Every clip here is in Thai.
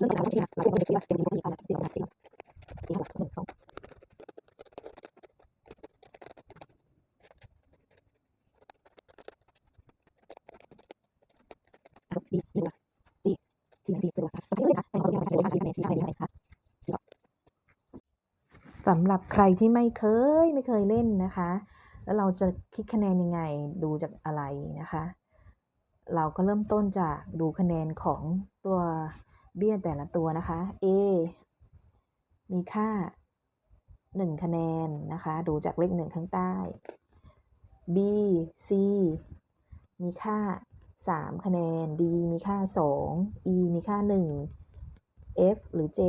สำหรับใครที่ไม่เคยไม่เคยเล่นนะคะ แล้วเราจะคิดคะแนนยังไงดูจากอะไรนะคะ เราก็เริ่มต้นจากดูคะแนนของตัว เบี้ยแต่ละตัวนะคะ A มีค่า 1 คะแนนนะคะ ดูจากเลขหนึ่งข้างใต้ B C มีค่า 3 คะแนน D มีค่า 2 E มีค่า 1 F หรือ J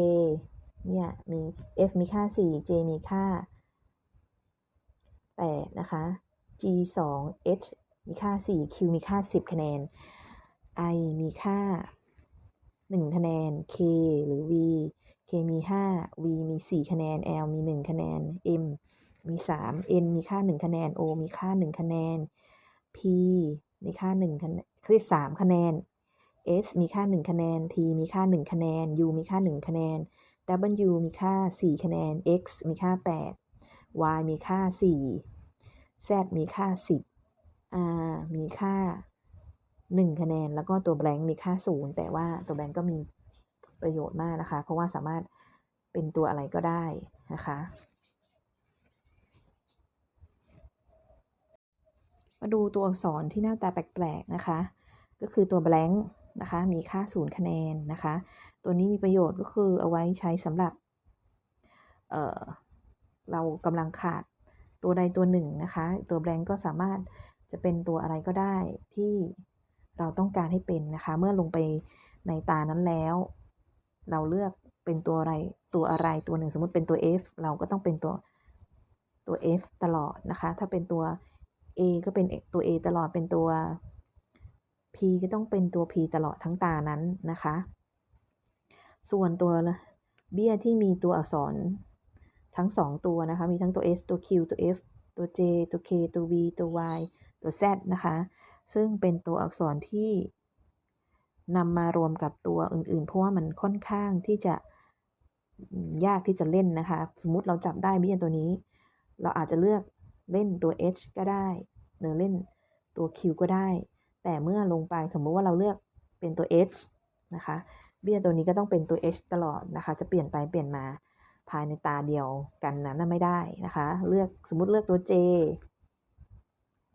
เนี่ย มี F มีค่า 4 J มีค่า 8 นะคะ G 2 H มีค่า 4 Q มีค่า 10 คะแนน I มีค่า 1 คะแนน K หรือ V K มี 5 V มี 4 คะแนน L มี 1 คะแนน M มี 3 N มีค่า 1 คะแนน O มีค่า 1 คะแนน P มีค่า1คะแนนคือ3คะแนน S มีค่า 1 คะแนน T มีค่า 1 คะแนน U มีค่า 1 คะแนน W มีค่า 4 คะแนน X มีค่า 8 Y มีค่า 4 Z มีค่า 10 R มีค่า 1 คะแนน แล้วก็ตัว blank มีค่า0แต่ว่าตัว blank ก็มีประโยชน์มากนะคะ เพราะว่าสามารถเป็นตัวอะไรก็ได้นะคะ มาดูตัวอักษรที่หน้าตาแปลกๆนะคะ ก็คือตัว blank นะคะ มีค่า0คะแนนนะคะ ตัวนี้มีประโยชน์ก็คือเอาไว้ใช้สำหรับเเรากำลังขาดตัวใดตัวหนึ่งนะคะ ตัว blank ก็สามารถจะเป็นตัวอะไรก็ได้ที่ เราต้องการให้เป็นนะคะ เมื่อลงไปในตานั้นแล้ว เราเลือกเป็นตัวอะไรตัวอะไรตัวหนึ่งสมมติเป็นตัว F เราก็ต้องเป็นตัวตัว F ตลอดนะคะ ถ้าเป็นตัว A ก็เป็นตัว A ตลอดเป็นตัว P ก็ต้องเป็นตัว P ตลอดทั้งตานั้นนะคะ ส่วนตัวเบี้ยที่มีตัวอักษรทั้ง 2 ตัวนะคะ มีทั้งตัว S ตัว Q ตัว F ตัว J ตัว K ตัว V ตัว Y ตัว Z นะคะ ซึ่งเป็นตัวอักษรที่นำมารวมกับตัวอื่นๆ เพราะว่ามันค่อนข้างที่จะยากที่จะเล่นนะคะ สมมุติเราจับได้เบี้ยตัวนี้ เราอาจจะเลือกเล่นตัว H ก็ได้หรือเล่นตัว Q ก็ได้ แต่เมื่อลงไปสมมุติว่าเราเลือกเป็นตัว H นะคะเบี้ยตัวนี้ก็ต้องเป็นตัว H ตลอดนะคะ จะเปลี่ยนไปเปลี่ยนมาภายในตาเดียวกันนั้นไม่ได้นะคะ เลือกสมมุติเลือกตัว J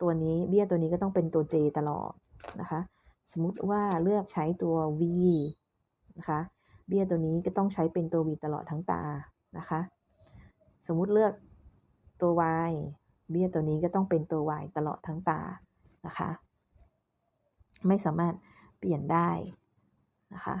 ตัวนี้เบี้ยตัวนี้ก็ต้องเป็นตัว J ตลอดนะคะ สมมติว่าเลือกใช้ตัว V นะคะ เบี้ยตัวนี้ก็ต้องใช้เป็นตัว V ตลอดทั้งตานะคะ สมมุติเลือกตัว Y เบี้ยตัวนี้ก็ต้องเป็นตัว Y ตลอดทั้งตานะคะ ไม่สามารถเปลี่ยนได้นะคะ